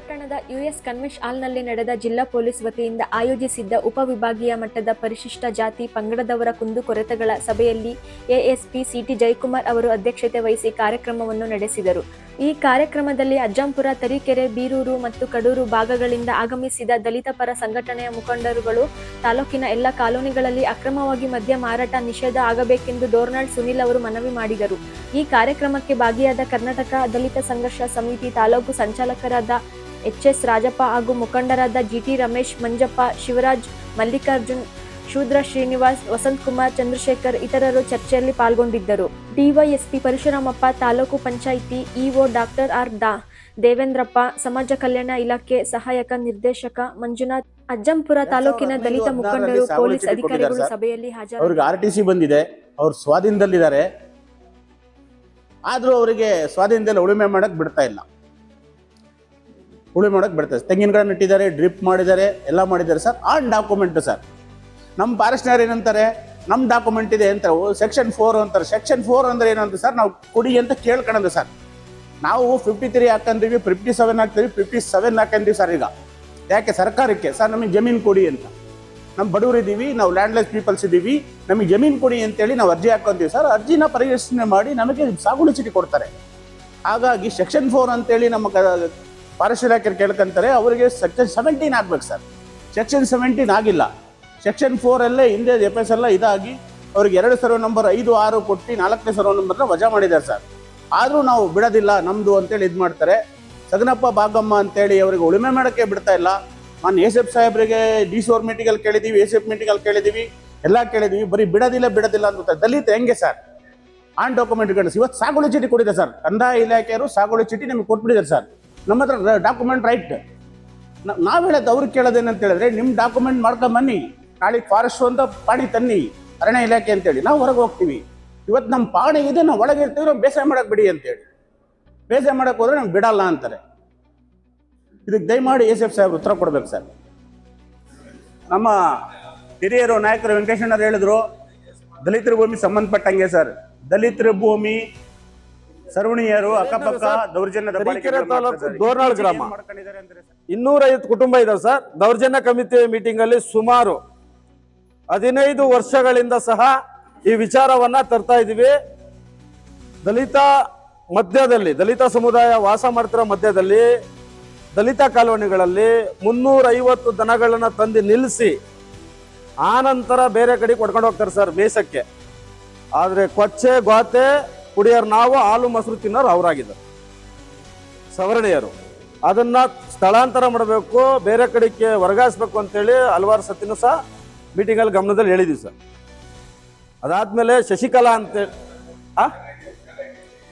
ಪಟ್ಟಣದ ಯುಎಸ್ ಕನ್ವೆನ್ಷ್ ಹಾಲ್ನಲ್ಲಿ ನಡೆದ ಜಿಲ್ಲಾ ಪೊಲೀಸ್ ವತಿಯಿಂದ ಆಯೋಜಿಸಿದ್ದ ಉಪವಿಭಾಗೀಯ ಮಟ್ಟದ ಪರಿಶಿಷ್ಟ ಜಾತಿ ಪಂಗಡದವರ ಕುಂದುಕೊರತೆಗಳ ಸಭೆಯಲ್ಲಿ ಎಎಸ್ಪಿ ಸಿಟಿ ಜಯಕುಮಾರ್ ಅವರು ಅಧ್ಯಕ್ಷತೆ ವಹಿಸಿ ಕಾರ್ಯಕ್ರಮವನ್ನು ನಡೆಸಿದರು. ಈ ಕಾರ್ಯಕ್ರಮದಲ್ಲಿ ಅಜ್ಜಂಪುರ, ತರೀಕೆರೆ, ಬೀರೂರು ಮತ್ತು ಕಡೂರು ಭಾಗಗಳಿಂದ ಆಗಮಿಸಿದ ದಲಿತ ಪರ ಸಂಘಟನೆಯ ಮುಖಂಡರುಗಳು ತಾಲೂಕಿನ ಎಲ್ಲ ಕಾಲೋನಿಗಳಲ್ಲಿ ಅಕ್ರಮವಾಗಿ ಮದ್ಯ ಮಾರಾಟ ನಿಷೇಧ ಆಗಬೇಕೆಂದು ಡೋರ್ನಾಲ್ಡ್ ಸುನಿಲ್ ಅವರು ಮನವಿ ಮಾಡಿದರು. ಈ ಕಾರ್ಯಕ್ರಮಕ್ಕೆ ಭಾಗಿಯಾದ ಕರ್ನಾಟಕ ದಲಿತ ಸಂಘರ್ಷ ಸಮಿತಿ ತಾಲೂಕು ಸಂಚಾಲಕರಾದ ಎಚ್ ಎಸ್ ರಾಜಪ್ಪ ಹಾಗೂ ಮುಖಂಡರಾದ ಜಿಟಿ ರಮೇಶ್ ಮಂಜಪ್ಪ ಶಿವರಾಜ್ ಮಲ್ಲಿಕಾರ್ಜುನ್ ಶೂದ್ರ ಶ್ರೀನಿವಾಸ್ ವಸಂತ್ ಕುಮಾರ್ ಚಂದ್ರಶೇಖರ್ ಇತರರು ಚರ್ಚೆಯಲ್ಲಿ ಪಾಲ್ಗೊಂಡಿದ್ದರು. DYSP Parashuramappa taluk panchayat EO doctor R ದಾ ದೇವೇಂದ್ರಪ್ಪ ಸಮಾಜ ಕಲ್ಯಾಣ ಇಲಾಖೆ ಸಹಾಯಕ ನಿರ್ದೇಶಕ ಮಂಜುನಾಥ್ ಅಜ್ಜಂಪುರ ತಾಲೂಕಿನ ದಲಿತ ಮುಖಂಡರು ಪೊಲೀಸ್ ಅಧಿಕಾರಿಗಳು ಸಭೆಯಲ್ಲಿ ಹಾಜರು ಅವ್ರಿಗೆ ಆರ್ ಟಿ ಸಿ ಬಂದಿದೆ ಅವ್ರ ಸ್ವಾಧೀನದಲ್ಲಿದ್ದಾರೆ. ಆದರೂ ಅವರಿಗೆ ಸ್ವಾಧೀನದಲ್ಲಿ ಉಳುಮೆ ಮಾಡಕ್ ಬಿಡ್ತಾ ಇಲ್ಲ. ಉಳುಮೆ ಮಾಡೋಕ್ಕೆ ಬಿಡ್ತಾರೆ. ತೆಂಗಿನ ಗಿಡ ನೆಟ್ಟಿದ್ದಾರೆ ಡ್ರಿಪ್ ಮಾಡಿದ್ದಾರೆ, ಎಲ್ಲ ಮಾಡಿದ್ದಾರೆ ಸರ್. On document sir. ನಮ್ಮ ಫಾರೆಸ್ಟ್ನವ್ರು ಏನಂತಾರೆ ನಮ್ಮ ಡಾಕ್ಯುಮೆಂಟ್ ಇದೆ ಅಂತ ಸೆಕ್ಷನ್ ಫೋರ್ ಅಂತಾರೆ. ಸೆಕ್ಷನ್ ಫೋರ್ ಅಂದ್ರೆ ಏನಂತ ಸರ್, ನಾವು ಕೊಡಿ ಅಂತ ಕೇಳ್ಕೊಳ್ಳೋದು ಸರ್. ನಾವು ಫಿಫ್ಟಿ ತ್ರೀ ಹಾಕಂತೀವಿ ಫಿಫ್ಟಿ ಸೆವೆನ್ ಹಾಕ್ತೀವಿ ಫಿಫ್ಟಿ ಸೆವೆನ್ ಹಾಕಂತೀವಿ ಸರ್ ಈಗ. ಯಾಕೆ? ಸರ್ಕಾರಕ್ಕೆ. ಸರ್, ನಮಗೆ ಜಮೀನು ಕೊಡಿ ಅಂತ. ನಮ್ಮ ಬಡವರು ಇದ್ದೀವಿ ನಾವು ಲ್ಯಾಂಡ್ಲೆಸ್ ಪೀಪಲ್ಸ್ ಇದ್ದೀವಿ ನಮಗೆ ಜಮೀನು ಕೊಡಿ ಅಂತೇಳಿ ನಾವು ಅರ್ಜಿ ಹಾಕೊಂತೀವಿ ಸರ್. ಅರ್ಜಿನ ಪರಿಶೀಲನೆ ಮಾಡಿ ನಮಗೆ ಸಾಗುಳಿ ಚೀಟಿ ಕೊಡ್ತಾರೆ. ಹಾಗಾಗಿ ಸೆಕ್ಷನ್ ಫೋರ್ ಅಂತೇಳಿ ನಮ್ಮ ಫಾರೆಸ್ಟ್ ಇಲಾಖೆ ಕೇಳ್ಕೊಂತಾರೆ, ಅವರಿಗೆ ಸೆಕ್ಷನ್ ಸೆವೆಂಟೀನ್ ಆಗ್ಬೇಕು ಸರ್ ಸೆಕ್ಷನ್ ಸೆವೆಂಟೀನ್ ಆಗಿಲ್ಲ. ಸೆಕ್ಷನ್ ಫೋರಲ್ಲೇ ಹಿಂದೆ ಎಫ್ ಎಸ್ ಎಲ್ಲ ಇದಾಗಿ ಅವ್ರಿಗೆ ಎರಡು ಸರ್ವೆ ನಂಬರ್ ಐದು ಆರು ಕೊಟ್ಟು ನಾಲ್ಕನೇ ಸರ್ವೆ ನಂಬರ್ನ ವಜಾ ಮಾಡಿದ್ದಾರೆ ಸರ್ ಆದರೂ ನಾವು ಬಿಡೋದಿಲ್ಲ ನಮ್ಮದು ಅಂತೇಳಿ ಇದು ಮಾಡ್ತಾರೆ. ಸಗನಪ್ಪ ಬಾಗಮ್ಮ ಅಂತೇಳಿ ಅವರಿಗೆ ಉಳುಮೆ ಮಾಡೋಕ್ಕೆ ಬಿಡ್ತಾ ಇಲ್ಲ. ನಾನು ಎಸ್ ಎಫ್ ಸಾಹೇಬ್ರಿಗೆ ಡಿ ಸಿ ಅವ್ರ ಮೀಟಿಂಗಲ್ಲಿ ಕೇಳಿದ್ದೀವಿ ಎಸ್ ಎಫ್ ಮೀಟಿಂಗಲ್ಲಿ ಕೇಳಿದ್ದೀವಿ ಎಲ್ಲ ಕೇಳಿದ್ದೀವಿ ಬರೀ ಬಿಡೋದಿಲ್ಲ ಬಿಡೋದಿಲ್ಲ ಅಂತ ದಲಿತ ಹೆಂಗೆ ಸರ್ ಆನ್ ಡಾಕ್ಯುಮೆಂಟ್ ಕಳಿಸಿ ಇವತ್ತು ಸಾಗುಳಿ ಚೀಟಿ ಕೊಡಿದೆ ಸರ್ ಕಂದಾಯ ಇಲಾಖೆಯವರು ಸಾಗುಳಿ ಚೀಟಿ ನಿಮಗೆ ಕೊಟ್ಬಿಟ್ಟಿದ್ದಾರೆ ಸರ್ ನಮ್ಮ ಹತ್ರ ಡಾಕ್ಯುಮೆಂಟ್ ರೈಟ್ ನಾವು ಹೇಳೋದು ಅವ್ರಿಗೆ ಕೇಳೋದೇನಂತ ಹೇಳಿದ್ರೆ ನಿಮ್ಮ ಡಾಕ್ಯುಮೆಂಟ್ ಮಾಡ್ಕೊಂಡು ಬನ್ನಿ. ನಾಳೆ ಫಾರೆಸ್ಟ್ ಅಂತ ಪಾಣಿ ತನ್ನಿ. ಅರಣ್ಯ ಇಲಾಖೆ ಅಂತೇಳಿ. ನಾವು ಹೊರಗೆ ಹೋಗ್ತೀವಿ. ಇವತ್ತು ನಮ್ಮ ಪಾಣಿ ಇದೆ, ನಾವು ಒಳಗೆ ಇರ್ತೀವಿ ನಾವು ಬೇಸಾಯ ಮಾಡೋಕೆ ಬಿಡಿ ಅಂತೇಳಿ. ಬೇಸಾಯ ಮಾಡೋಕೆ ಹೋದ್ರೆ ನಮ್ಗೆ ಬಿಡಲ್ಲ ಅಂತಾರೆ. ಇದಕ್ಕೆ ದಯಮಾಡಿ ಎಸ್ ಎಫ್ ಸಾಹೇಬ್ ಉತ್ತರ ಕೊಡ್ಬೇಕು ಸರ್. ನಮ್ಮ ಹಿರಿಯರು ನಾಯಕರು ವೆಂಕಟೇಶಣ್ಣರು ಹೇಳಿದ್ರು, ದಲಿತರ ಭೂಮಿ ಸಂಬಂಧಪಟ್ಟಂಗೆ ಸರ್. ದಲಿತರ ಭೂಮಿ ಸರ್ವಣೀಯರು ಅಕ್ಕಪಕ್ಕ ದೌರ್ಜನ್ಯ ತರೀಕೆರೆ ದಬ್ಬಾಳಿಕೆಗಳು ತಾಲೂಕು ದೋರ್ನಾಳ್ ಗ್ರಾಮ. ಇನ್ನೂರೈವತ್ತು ಕುಟುಂಬ ಇದಾವೆ ಸರ್. ದೌರ್ಜನ್ಯ ಕಮಿತಿ ಮೀಟಿಂಗ್ ಅಲ್ಲಿ ಸುಮಾರು ಹದಿನೈದು ವರ್ಷಗಳಿಂದ ಸಹ ಈ ವಿಚಾರವನ್ನ ತರ್ತಾ ಇದೀವಿ ದಲಿತ ಮಧ್ಯದಲ್ಲಿ ದಲಿತ ಸಮುದಾಯ ವಾಸ ಮಾಡ್ತಿರೋ ಮಧ್ಯದಲ್ಲಿ ದಲಿತ ಕಾಲೋನಿಗಳಲ್ಲಿ ಮುನ್ನೂರೈವತ್ತು ದನಗಳನ್ನ ತಂದು ನಿಲ್ಲಿಸಿ ಆನಂತರ ನಂತರ ಬೇರೆ ಕಡೆ ಕೊಡ್ಕೊಂಡು ಹೋಗ್ತಾರೆ ಸರ್ ಬೇಸಕ್ಕೆ. ಆದ್ರೆ ಕೊಚ್ಚೆ ಗೋತೆ ಕುಡಿಯೋರು ನಾವು ಹಾಲು ಮೊಸರು ತಿನ್ನೋರು ಅವರಾಗಿದ್ದಾರೆ. ಸವರ್ಣೀಯರು. ಅದನ್ನ ಸ್ಥಳಾಂತರ ಮಾಡಬೇಕು, ಬೇರೆ ಕಡೆಗೆ ವರ್ಗಾಯಿಸ್ಬೇಕು ಅಂತೇಳಿ ಹಲವಾರು ಸತಿನೂ ಸಹ ಮೀಟಿಂಗಲ್ಲಿ ಗಮನದಲ್ಲಿ ಹೇಳಿದೀವಿ ಸರ್. ಅದಾದ್ಮೇಲೆ ಶಶಿಕಲಾ ಅಂತೇಳಿ ಆ?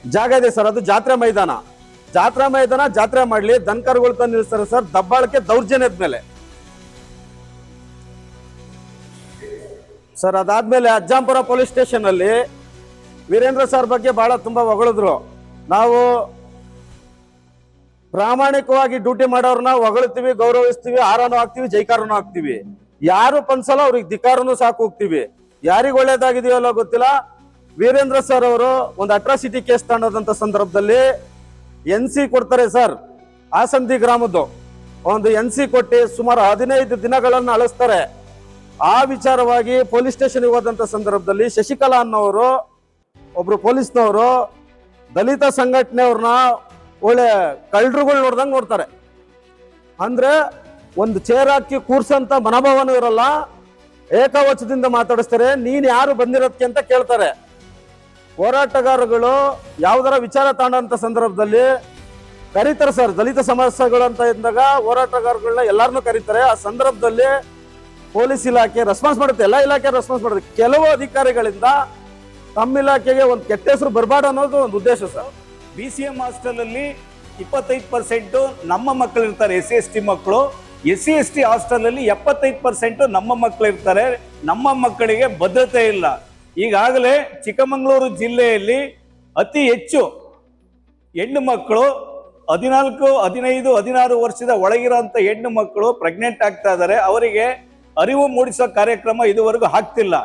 ಜಾಗ ಇದೆ ಸರ್, ಅದು ಜಾತ್ರೆ ಮೈದಾನ. ಜಾತ್ರಾ ಮೈದಾನ ಜಾತ್ರೆ ಮಾಡ್ಲಿ ದನ್ಕರ್ಗಳು ತಂದು ನಿಲ್ಲಿಸ್ತಾರೆ ಸರ್ ದಬ್ಬಾಳಕ್ಕೆ ದೌರ್ಜನ್ಯದ ಮೇಲೆ. ಸರ್, ಅದಾದ್ಮೇಲೆ ಅಜ್ಜಾಂಪುರ ಪೊಲೀಸ್ ಸ್ಟೇಷನ್ ಅಲ್ಲಿ ವೀರೇಂದ್ರ ಸರ್ ಬಗ್ಗೆ ಬಹಳ ತುಂಬಾ ಹೊಗಳಿದ್ರು. ನಾವು ಪ್ರಾಮಾಣಿಕವಾಗಿ ಡ್ಯೂಟಿ ಮಾಡೋರ್ನ ಹೊಗಳ್ತೀವಿ, ಗೌರವಿಸ್ತೀವಿ ಆರಾನು ಹಾಕ್ತಿವಿ, ಜೈಕಾರನು ಹಾಕ್ತಿವಿ. ಯಾರು ಪನ್ಸಲ್ಲ ಅವ್ರಿಗೆ ಧಿಕಾರನು ಸಾಕು ಹೋಗ್ತೀವಿ. ಯಾರಿಗ ಒಳ್ಳೇದಾಗಿದೆಯಲ್ಲ ಗೊತ್ತಿಲ್ಲ. ವೀರೇಂದ್ರ ಸರ್ ಅವರು ಒಂದು ಅಟ್ರಾಸಿಟಿ ಕೇಸ್ ತಗೊಂಡಂತ ಸಂದರ್ಭದಲ್ಲಿ ಎನ್ ಸಿ ಕೊಡ್ತಾರೆ ಸರ್ ಆಸಂದಿ ಗ್ರಾಮದ್ದು. ಒಂದು ಎನ್ ಸಿ ಕೊಟ್ಟು ಸುಮಾರು ಹದಿನೈದು ದಿನಗಳನ್ನು ಅಳಿಸ್ತಾರೆ. ಆ ವಿಚಾರವಾಗಿ ಪೊಲೀಸ್ ಸ್ಟೇಷನ್ಗೆ ಹೋದಂತ ಸಂದರ್ಭದಲ್ಲಿ ಶಶಿಕಲಾ ಅನ್ನೋರು ಒಬ್ರು ಪೊಲೀಸ್ನವರು ದಲಿತ ಸಂಘಟನೆಯವ್ರನ್ನ ಒಳ್ಳೆ ಕಳ್ಳರುಗಳು ನೋಡ್ದಂಗೆ ನೋಡ್ತಾರೆ. ಅಂದ್ರೆ ಒಂದು ಚೇರ್ ಹಾಕಿ ಕೂರ್ಸಂತ ಮನೋಭಾವನೂ ಇರಲ್ಲ. ಏಕವಚದಿಂದ ಮಾತಾಡಿಸ್ತಾರೆ, ನೀನ್ ಯಾರು ಬಂದಿರೋದಕ್ಕೆ ಅಂತ ಕೇಳ್ತಾರೆ. ಹೋರಾಟಗಾರಗಳು ಯಾವ್ದಾರ ವಿಚಾರ ತಾಂಡಂತ ಸಂದರ್ಭದಲ್ಲಿ ಕರೀತಾರೆ ಸರ್. ದಲಿತ ಸಮಸ್ಯೆಗಳು ಅಂತ ಇದ್ದಾಗ ಹೋರಾಟಗಾರಗಳನ್ನ ಎಲ್ಲಾರನ್ನೂ ಕರೀತಾರೆ. ಆ ಸಂದರ್ಭದಲ್ಲಿ ಪೊಲೀಸ್ ಇಲಾಖೆ ರೆಸ್ಪಾನ್ಸ್ ಮಾಡುತ್ತೆ. ಎಲ್ಲ ಇಲಾಖೆ ರೆಸ್ಪಾನ್ಸ್ ಮಾಡುತ್ತೆ. ಕೆಲವು ಅಧಿಕಾರಿಗಳಿಂದ ತಮ್ಮ ಇಲಾಖೆಗೆ ಒಂದು ಕೆಟ್ಟ ಹೆಸರು ಬರಬಾರ್ದು ಅನ್ನೋದು ಒಂದು ಉದ್ದೇಶ ಸರ್. ಬಿ ಸಿ ಎಂ ಹಾಸ್ಟೆಲಲ್ಲಿ ಇಪ್ಪತ್ತೈದು ಪರ್ಸೆಂಟು ನಮ್ಮ ಮಕ್ಕಳು ಇರ್ತಾರೆ, ಎಸ್ ಸಿ, ಎಸ್ ಟಿ ಮಕ್ಕಳು ಎಸ್ ಸಿ, ಎಸ್ ಟಿ ಹಾಸ್ಟೆಲಲ್ಲಿ ಎಪ್ಪತ್ತೈದು ಪರ್ಸೆಂಟು ನಮ್ಮ ಮಕ್ಕಳು ಇರ್ತಾರೆ. ನಮ್ಮ ಮಕ್ಕಳಿಗೆ ಭದ್ರತೆ ಇಲ್ಲ. ಈಗಾಗಲೇ ಚಿಕ್ಕಮಗಳೂರು ಜಿಲ್ಲೆಯಲ್ಲಿ ಅತಿ ಹೆಚ್ಚು ಹೆಣ್ಣು ಮಕ್ಕಳು ಹದಿನಾಲ್ಕು, ಹದಿನೈದು, ಹದಿನಾರು ವರ್ಷದ ಒಳಗಿರೋಂಥ ಹೆಣ್ಣು ಮಕ್ಕಳು ಪ್ರೆಗ್ನೆಂಟ್ ಆಗ್ತಾ ಇದ್ದಾರೆ. ಅವರಿಗೆ ಅರಿವು ಮೂಡಿಸೋ ಕಾರ್ಯಕ್ರಮ ಇದುವರೆಗೂ ಆಗ್ತಿಲ್ಲ.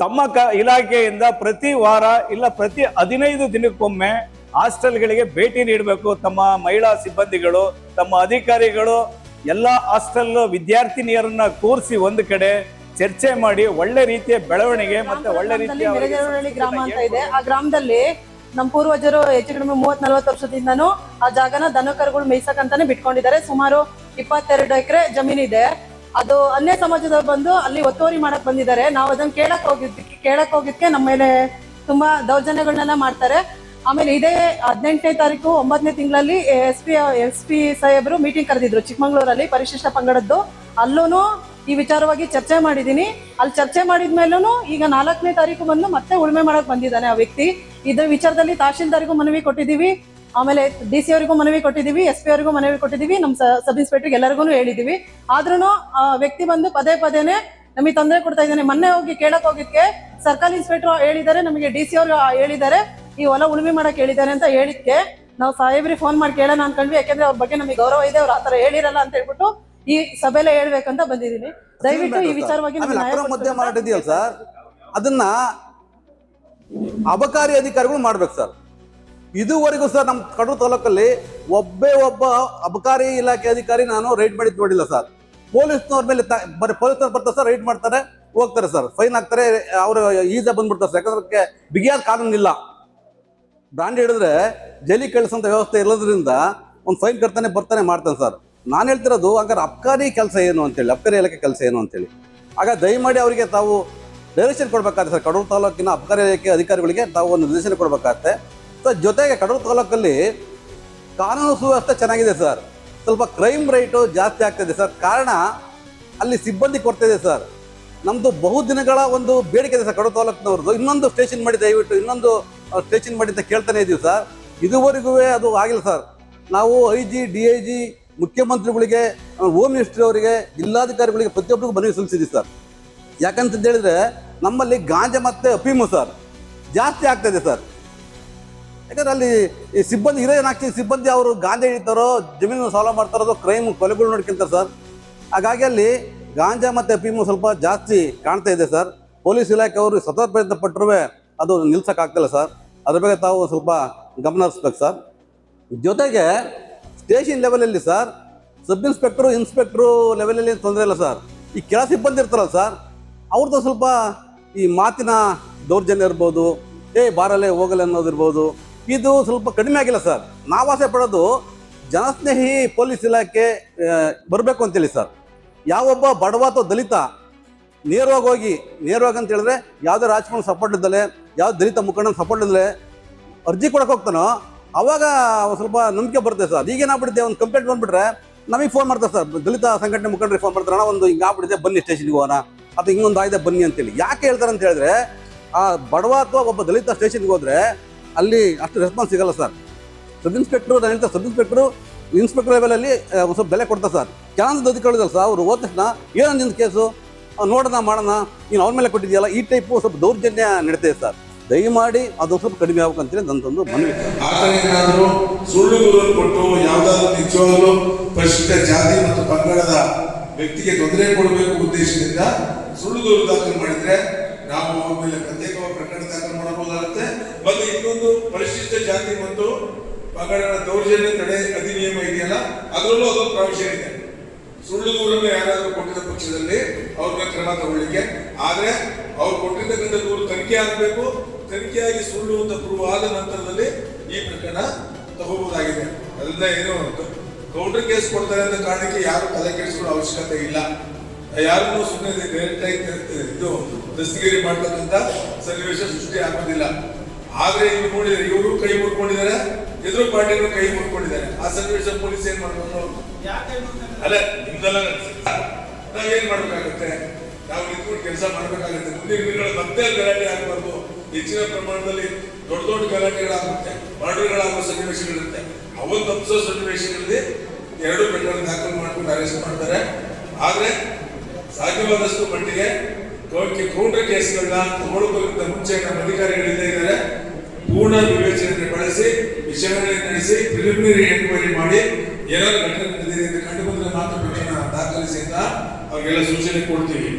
ತಮ್ಮ ಕ ಇಲಾಖೆಯಿಂದ ಪ್ರತಿ ವಾರ ಇಲ್ಲ ಪ್ರತಿ ಹದಿನೈದು ದಿನಕ್ಕೊಮ್ಮೆ ಹಾಸ್ಟೆಲ್ಗಳಿಗೆ ಭೇಟಿ ನೀಡಬೇಕು. ತಮ್ಮ ಮಹಿಳಾ ಸಿಬ್ಬಂದಿಗಳು ತಮ್ಮ ಅಧಿಕಾರಿಗಳು ಎಲ್ಲ ಹಾಸ್ಟೆಲ್ ವಿದ್ಯಾರ್ಥಿನಿಯರನ್ನ ಕೂರಿಸಿ ಒಂದು ಕಡೆ ಚರ್ಚೆ ಮಾಡಿ ಒಳ್ಳೆ ರೀತಿಯ ಬೆಳವಣಿಗೆ ಮತ್ತೆ ಒಳ್ಳೆ ರೀತಿಯ ಗ್ರಾಮ ಅಂತ ಇದೆ. ಆ ಗ್ರಾಮದಲ್ಲಿ ನಮ್ಮ ಪೂರ್ವಜರು ಹೆಚ್ಚು ಕಡಿಮೆ ಮೂವತ್ ನಲ್ವತ್ತು ವರ್ಷದಿಂದನೂ ಆ ಜಾಗನ ದನಕರುಗಳು ಮೇಯ್ಸಕ್ಕಂತಾನೆ ಬಿಟ್ಕೊಂಡಿದ್ದಾರೆ. ಸುಮಾರು ಇಪ್ಪತ್ತೆರಡು ಎಕರೆ ಜಮೀನಿದೆ. ಅದು ಅನ್ಯ ಸಮಾಜದವ್ರು ಬಂದು ಅಲ್ಲಿ ಒತ್ತುವರಿ ಮಾಡಕ್ ಬಂದಿದ್ದಾರೆ. ನಾವು ಅದನ್ನ ಕೇಳಕ್ ಹೋಗಿದ್ವಿ ಕೇಳಕ್ ಹೋಗಿದ್ಕೆ ನಮ್ಮ ಮೇಲೆ ತುಂಬಾ ದೌರ್ಜನ್ಯಗಳನ್ನೆಲ್ಲ ಮಾಡ್ತಾರೆ. ಆಮೇಲೆ ಇದೇ ಹದಿನೆಂಟನೇ ತಾರೀಕು ಒಂಬತ್ತನೇ ತಿಂಗಳಲ್ಲಿ ಎಸ್ ಪಿ ಎಸ್ ಪಿ ಸಾಹೇಬರು ಮೀಟಿಂಗ್ ಕರೆದಿದ್ರು ಚಿಕ್ಕಮಂಗ್ಳೂರಲ್ಲಿ ಪರಿಶಿಷ್ಟ ಪಂಗಡದ್ದು. ಅಲ್ಲೂ ಈ ವಿಚಾರವಾಗಿ ಚರ್ಚೆ ಮಾಡಿದ್ದೀನಿ ಅಲ್ಲಿ ಚರ್ಚೆ ಮಾಡಿದ್ಮೇಲೂ ಈಗ ನಾಲ್ಕನೇ ತಾರೀಕು ಬಂದು ಮತ್ತೆ ಉಳುಮೆ ಮಾಡಕ್ ಬಂದಿದ್ದಾನೆ ಆ ವ್ಯಕ್ತಿ. ಇದ್ರ ವಿಚಾರದಲ್ಲಿ ತಹಶೀಲ್ದಾರಿಗೂ ಮನವಿ ಕೊಟ್ಟಿದ್ದೀವಿ. ಆಮೇಲೆ ಡಿ ಸಿ ಅವರಿಗೂ ಮನವಿ ಕೊಟ್ಟಿದ್ದೀವಿ ಎಸ್ ಪಿ ಅವರಿಗೂ ಮನವಿ ಕೊಟ್ಟಿದ್ದೀವಿ ನಮ್ಮ ಸಬ್ ಇನ್ಸ್ಪೆಕ್ಟರ್ಗೆ ಎಲ್ಲರಿಗೂ ಹೇಳಿದ್ದೀವಿ. ಆದ್ರೂ ಆ ವ್ಯಕ್ತಿ ಬಂದು ಪದೇ ಪದೇನೆ ನಮಗೆ ತೊಂದರೆ ಕೊಡ್ತಾ ಇದ್ದಾನೆ. ಮೊನ್ನೆ ಹೋಗಿ ಕೇಳಕ್ ಹೋಗಿದ್ಕೆ ಸರ್ಕಾರಿ ಇನ್ಸ್ಪೆಕ್ಟರ್ ಹೇಳಿದ್ದಾರೆ ನಮಗೆ ಡಿ ಸಿ ಅವರು ಹೇಳಿದ್ದಾರೆ. ಈ ಹೊಲ ಉಳುಮೆ ಮಾಡಕ್ ಹೇಳಿದ್ದಾರೆ ಅಂತ ಹೇಳಿದ್ಕೆ. ನಾವು ಸಾಹೇಬ್ರಿ ಫೋನ್ ಮಾಡಿ ಕೇಳೋಣ ಅನ್ಕೊಂಡ್ವಿ ಯಾಕೆಂದ್ರೆ ಅವ್ರ ಬಗ್ಗೆ ನಮಗೆ ಗೌರವ ಇದೆ ಅವ್ರು ಆತರ ಹೇಳಿರಲ್ಲ ಅಂತ ಹೇಳ್ಬಿಟ್ಟು ಈ ಸಭೆಲೆ ಹೇಳ್ಬೇಕಂತ ಬಂದಿದ್ದೀನಿ ದಯವಿಟ್ಟು ಈ ವಿಚಾರವಾಗಿ ಅಕ್ರಮ ಮಾರಾಟ ಇದೆಯಲ್ಲ ಸರ್? ಅದನ್ನ ಅಬಕಾರಿ ಅಧಿಕಾರಿಗಳು ಮಾಡ್ಬೇಕು ಸರ್. ಇದುವರೆಗೂ ಸರ್ ನಮ್ಮ ಕಡೂರು ತಾಲೂಕಲ್ಲಿ ಒಬ್ಬೇ ಒಬ್ಬ ಅಬಕಾರಿ ಇಲಾಖೆ ಅಧಿಕಾರಿ ನಾನು ರೈಡ್ ಮಾಡಿದ್ ನೋಡಿಲ್ಲ ಸರ್. ಪೊಲೀಸ್ನವ್ರ ಮೇಲೆ ಬರೀ ಪೊಲೀಸ್ನವ್ರು ಬರ್ತಾರೆ ಸರ್, ರೈಡ್ ಮಾಡ್ತಾರೆ, ಹೋಗ್ತಾರೆ ಸರ್. ಫೈನ್ ಹಾಕ್ತಾರೆ, ಅವರು ಈಜ ಬಂದ್ಬಿಡ್ತಾರೆ ಸರ್. ಯಾಕಂದ್ರೆ ಬಿಗಿಯಾದ ಕಾನೂನಿಲ್ಲ ಬ್ರಾಂಡ್ ಹಿಡಿದ್ರೆ ಜೈಲಿ ಕಳಿಸೋಂಥ ವ್ಯವಸ್ಥೆ ಇರೋದ್ರಿಂದ ಒಂದು ಫೈನ್ ಕಟ್ತಾನೆ ಬರ್ತಾನೆ ಮಾಡ್ತಾನೆ ಸರ್. ನಾನು ಹೇಳ್ತಿರೋದು, ಹಂಗಾರೆ ಅಬ್ಕಾರಿ ಕೆಲಸ ಏನು ಅಂತೇಳಿ, ಅಬ್ಕಾರಿ ಇಲಾಖೆ ಕೆಲಸ ಏನು ಅಂತೇಳಿ. ಆಗ ದಯಮಾಡಿ ಅವರಿಗೆ ತಾವು ಡೈರೆಕ್ಷನ್ ಕೊಡಬೇಕಾಗುತ್ತೆ ಸರ್. ಕಡೂರು ತಾಲೂಕಿನ ಅಬ್ಕಾರಿ ಇಲಾಖೆ ಅಧಿಕಾರಿಗಳಿಗೆ ತಾವು ಒಂದು ನಿರ್ದೇಶನ ಕೊಡಬೇಕಾಗತ್ತೆ. ಸೊ ಜೊತೆಗೆ ಕಡೂರು ತಾಲೂಕಲ್ಲಿ ಕಾನೂನು ಸುವ್ಯವಸ್ಥೆ ಚೆನ್ನಾಗಿದೆ ಸರ್. ಸ್ವಲ್ಪ ಕ್ರೈಮ್ ರೇಟು ಜಾಸ್ತಿ ಆಗ್ತಿದೆ ಸರ್. ಕಾರಣ ಅಲ್ಲಿ ಸಿಬ್ಬಂದಿ ಕೊಡ್ತಾ ಇದೆ ಸರ್. ನಮ್ಮದು ಬಹು ದಿನಗಳ ಒಂದು ಬೇಡಿಕೆ ಇದೆ ಸರ್ ಕಡೂರು ತಾಲೂಕಿನವ್ರದ್ದು. ಇನ್ನೊಂದು ಸ್ಟೇಷನ್ ಮಾಡಿ ದಯವಿಟ್ಟು ಇನ್ನೊಂದು ಸ್ಟೇಷನ್ ಮಾಡಿ ಅಂತ ಕೇಳ್ತಾನೆ ಇದೀವಿ ಸರ್. ಇದುವರೆಗೂ ಅದು ಆಗಿಲ್ಲ ಸರ್. ನಾವು I G D I G ಮುಖ್ಯಮಂತ್ರಿಗಳಿಗೆ ಹೋಮ್ ಮಿನಿಸ್ಟ್ರಿ ಅವರಿಗೆ, ಜಿಲ್ಲಾಧಿಕಾರಿಗಳಿಗೆ ಪ್ರತಿಯೊಬ್ಬರಿಗೂ ಮನವಿ ಸಲ್ಲಿಸಿದ್ದೀವಿ ಸರ್. ಯಾಕಂತ ಹೇಳಿದ್ರೆ ನಮ್ಮಲ್ಲಿ ಗಾಂಜಾ ಮತ್ತು ಅಫೀಮು ಸರ್. ಜಾಸ್ತಿ ಆಗ್ತಾ ಇದೆ ಸರ್. ಯಾಕಂದ್ರೆ ಅಲ್ಲಿ ಈ ಸಿಬ್ಬಂದಿ ನಾಲ್ಕು ಸಿಬ್ಬಂದಿ ಅವರು ಗಾಂಜಾ ಹಿಡಿತಾರೋ ಜಮೀನು ಸಾಲ ಮಾಡ್ತಾರೋ ಕ್ರೈಮ್ ಕೊಲೆಗಳು ನೋಡ್ಕೊಂತಾರೆ ಸರ್ ಹಾಗಾಗಿ ಅಲ್ಲಿ ಗಾಂಜಾ ಮತ್ತು ಅಫೀಮು ಸ್ವಲ್ಪ ಜಾಸ್ತಿ ಕಾಣ್ತಾ ಇದೆ ಸರ್ ಪೊಲೀಸ್ ಇಲಾಖೆ ಅವರು ಸತತ ಪ್ರಯತ್ನ ಪಟ್ಟರು ಅದು ನಿಲ್ಸೋಕ್ಕಾಗ್ತಿಲ್ಲ ಸರ್ ಅದ್ರ ಬಗ್ಗೆ ತಾವು ಸ್ವಲ್ಪ ಗಮನ ಹರಿಸ್ಬೇಕು ಸರ್ ಜೊತೆಗೆ ಸ್ಟೇಷನ್ ಲೆವೆಲಲ್ಲಿ ಸರ್ ಸಬ್ ಇನ್ಸ್ಪೆಕ್ಟ್ರು ಇನ್ಸ್ಪೆಕ್ಟ್ರು ಲೆವೆಲಲ್ಲಿ ತೊಂದರೆ ಇಲ್ಲ ಸರ್ ಈ ಕೆಳ ಸಿಬ್ಬಂದಿ ಇರ್ತಾರಲ್ಲ ಸರ್ ಅವ್ರದ್ದು ಸ್ವಲ್ಪ ಈ ಮಾತಿನ ದೌರ್ಜನ್ಯ ಇರ್ಬೋದು, ಏ ಬಾರಲ್ಲೇ ಹೋಗಲ್ಲ ಅನ್ನೋದಿರ್ಬೋದು ಇದು ಸ್ವಲ್ಪ ಕಡಿಮೆ ಆಗಿಲ್ಲ ಸರ್. ನಾವು ಆಸೆ ಪಡೋದು ಜನಸ್ನೇಹಿ ಪೊಲೀಸ್ ಇಲಾಖೆ ಬರಬೇಕು ಅಂತೇಳಿ ಸರ್. ಯಾವೊಬ್ಬ ಬಡವ ಅಥವಾ ದಲಿತ ನೇರವಾಗಿ ಹೋಗಿ, ನೇರವಾಗಿ ಅಂತ ಹೇಳಿದ್ರೆ ಯಾವುದೇ ರಾಜಕಾರಣ ಸಪೋರ್ಟ್ ಇದ್ದಲೆ ಯಾವ ದಲಿತ ಮುಖಂಡನ ಸಪೋರ್ಟ್ ಇದ್ದಲೆ ಅರ್ಜಿ ಕೊಡಕ್ಕೆ ಹೋಗ್ತಾನೋ, ಅವಾಗ ಸ್ವಲ್ಪ ನಂಬಿಕೆ ಬರುತ್ತೆ ಸರ್. ಈಗೇನಾಗ್ಬಿಡುತ್ತೆ ಒಂದು ಕಂಪ್ಲೇಂಟ್ ಬಂದುಬಿಟ್ರೆ ನಮಗೆ ಫೋನ್ ಮಾಡ್ತಾರೆ ಸರ್. ದಲಿತ ಸಂಘಟನೆ ಮುಖಂಡರಿಗೆ ಫೋನ್ ಮಾಡ್ತಾರೆ, ಅಣ್ಣ, ಒಂದು ಹಿಂಗೆ ಆಗ್ಬಿಟ್ಟಿದೆ, ಬನ್ನಿ ಸ್ಟೇಷನ್ಗೆ ಹೋಗೋಣ. ಅಥವಾ ಇನ್ನೊಂದು ಆಗಿದೆ, ಬನ್ನಿ ಅಂತೇಳಿ. ಯಾಕೆ ಹೇಳ್ತಾರೆ ಅಂತ ಹೇಳಿದ್ರೆ, ಆ ಬಡವ ಅಥವಾ ಒಬ್ಬ ದಲಿತ ಸ್ಟೇಷನ್ಗೆ ಹೋದ್ರೆ ಅಲ್ಲಿ ಅಷ್ಟು ರೆಸ್ಪಾನ್ಸ್ ಸಿಗಲ್ಲ ಸರ್ ಸಬ್ ಇನ್ಸ್ಪೆಕ್ಟ್ರು ನಾನು ಹೇಳ್ತಾ ಸಬ್ ಇನ್ಸ್ಪೆಕ್ಟ್ರು ಇನ್ಸ್ಪೆಕ್ಟರ್ ಲೆವೆಲಲ್ಲಿ ಒಂದು ಸ್ವಲ್ಪ ಬೆಲೆ ಕೊಡ್ತಾರೆ ಸರ್ ಕೆಲವೊಂದು ಹೇಳಿದಲ್ಲ ಸರ್ ಅವರು ಹೋದ ತಕ್ಷಣ, ಏನೋ ನಿಂದು ಕೇಸು ನೋಡೋಣ, ಮಾಡೋಣ. ನೀನು ಅವ್ರ ಮೇಲೆ ಕೊಟ್ಟಿದ್ಯಲ್ಲ, ಈ ಟೈಪು ಸ್ವಲ್ಪ ದೌರ್ಜನ್ಯ ನಡೀತಿದೆ ಸರ್ ದಯಮಾಡಿ ಅದು ಸ್ವಲ್ಪ ಕಡಿಮೆ ಆಗ್ಬೇಕಂತೇಳಿ ನನ್ನದೊಂದು ಮನವಿ ಏನಾದರೂ ಸುಳ್ಳು ಕೊಟ್ಟು, ಯಾವುದಾದ್ರೂ ನಿಜವಾಗ್ಲೂ ಪರಿಶಿಷ್ಟ ಜಾತಿ ಮತ್ತು ಪಂಗಡದ ವ್ಯಕ್ತಿಗೆ ತೊಂದರೆ ಕೊಡಬೇಕು ಉದ್ದೇಶದಿಂದ ಸುಳ್ಳು ದಾಖಲು ಮಾಡಿದ್ರೆ, ನಾವು ಅವ್ರ ಮೇಲೆ ಪ್ರತ್ಯೇಕವಾಗಿ ಪ್ರಕರಣ ದಾಖಲು ಮಾಡಬಹುದಾಗುತ್ತೆ. ಜಾತಿ ಮತ್ತು ಮಗಳ ದೌರ್ಜನ್ಯ ತಡೆ ಅಧಿನಿಯಮ ಇದೆಯಲ್ಲ, ಅದರಲ್ಲೂ ಅದೊಂದು ಪ್ರಾವಿಷನ್ ಇದೆ. ಸುಳ್ಳು ದೂರನ್ನು ಯಾರಾದರೂ ಕೊಟ್ಟಿದ್ದ ಪಕ್ಷದಲ್ಲಿ ಅವ್ರನ್ನ ಕ್ರಮ ತಗೊಳ್ಳಿಕ್ಕೆ. ಆದ್ರೆ ಅವ್ರು ಕೊಟ್ಟಿರ್ತಕ್ಕಂಥ ದೂರು ತನಿಖೆ ಆಗಬೇಕು. ತನಿಖೆಯಾಗಿ ಸುಳ್ಳು ಅಂತ ಪ್ರೂವ್ ಆದ ನಂತರದಲ್ಲಿ ಈ ಪ್ರಕರಣ ತಗೋಬಹುದಾಗಿದೆ. ಅದರಿಂದ ಏನು ಕೌಂಟರ್ ಕೇಸ್ ಕೊಡ್ತಾರೆ ಅಂತ ಕಾರಣಕ್ಕೆ ಯಾರು ತಲೆ ಕೆಡಿಸ್ಕೊಳ್ಳೋ ಅವಶ್ಯಕತೆ ಇಲ್ಲ. ಯಾರನ್ನೂ ಸುಮ್ಮನೆ ಇದು ದಸ್ತಗಿರಿ ಮಾಡ್ತಕ್ಕಂಥ ಸನ್ನಿವೇಶ ಸೃಷ್ಟಿ ಆಗೋದಿಲ್ಲ. ಆದ್ರೆ ಇಲ್ಲಿ ನೋಡಿದ್ರೆ ಇವರು ಕೈ ಮುಟ್ಕೊಂಡಿದ್ದಾರೆ ಎದುರು ಪಾರ್ಟಿಗಳು ಕೈ ಮುಟ್ಕೊಂಡಿದ್ದಾರೆ ಆ ಸನ್ನಿವೇಶ ಪೊಲೀಸ್ ಏನ್ ಮಾಡ್ಬೇಕು ಅಲ್ಲ ನಿಮ್ದೆಲ್ಲ. ನಾವೇನ್ ಮಾಡ್ಬೇಕಾಗುತ್ತೆ? ನಾವು ನಿಂತ್ಕೊಂಡು ಕೆಲಸ ಮಾಡ್ಬೇಕಾಗುತ್ತೆ. ಮುಂದಿನ ದಿನಗಳು ಮತ್ತೆ ಗಲಾಟೆ ಆಗಬಾರ್ದು. ಹೆಚ್ಚಿನ ಪ್ರಮಾಣದಲ್ಲಿ ದೊಡ್ಡ ದೊಡ್ಡ ಗಲಾಟೆಗಳಾಗುತ್ತೆ. ಮರ್ಡರ್ಗಳಾಗುವ ಸನ್ನಿವೇಶಗಳಿರುತ್ತೆ. ಅವನ್ ತಪ್ಪಿಸೋ ಸನ್ನಿವೇಶಗಳಲ್ಲಿ ಎರಡು ಪ್ರಕರಣ ದಾಖಲು ಮಾಡ್ಕೊಂಡು ಅರೆಸ್ಟ್ ಮಾಡ್ತಾರೆ. ಆದ್ರೆ ಸಾಧ್ಯವಾದಷ್ಟು ಮಟ್ಟಿಗೆ ಕೌಂಟರ್ ಕೇಸ್ಗಳನ್ನ ತಗೊಳ್ಕೋಕ್ಕಿಂತ ಮುಂಚೆ ನಮ್ಮ ಅಧಿಕಾರಿಗಳಿದ್ದೇ ಇದ್ದಾರೆ. ಪೂರ್ಣ ವಿವೇಚನೆ ಬಳಸಿ ವಿಚಾರಣೆ ನಡೆಸಿ ಪ್ರಿಲಿಮಿನರಿ ಎನ್ಕ್ವೈರಿ ಮಾಡಿ ಏನಾದ್ರು ಘಟನೆ ನಡೆದಿದೆ ಅಂತ ಕಂಡು ಬಂದರೆ ಮಾತ್ರ ಪ್ರಕರಣ ದಾಖಲಿಸಿ ಅಂತ ಅವರಿಗೆಲ್ಲ ಸೂಚನೆ ಕೊಡ್ತೀವಿ.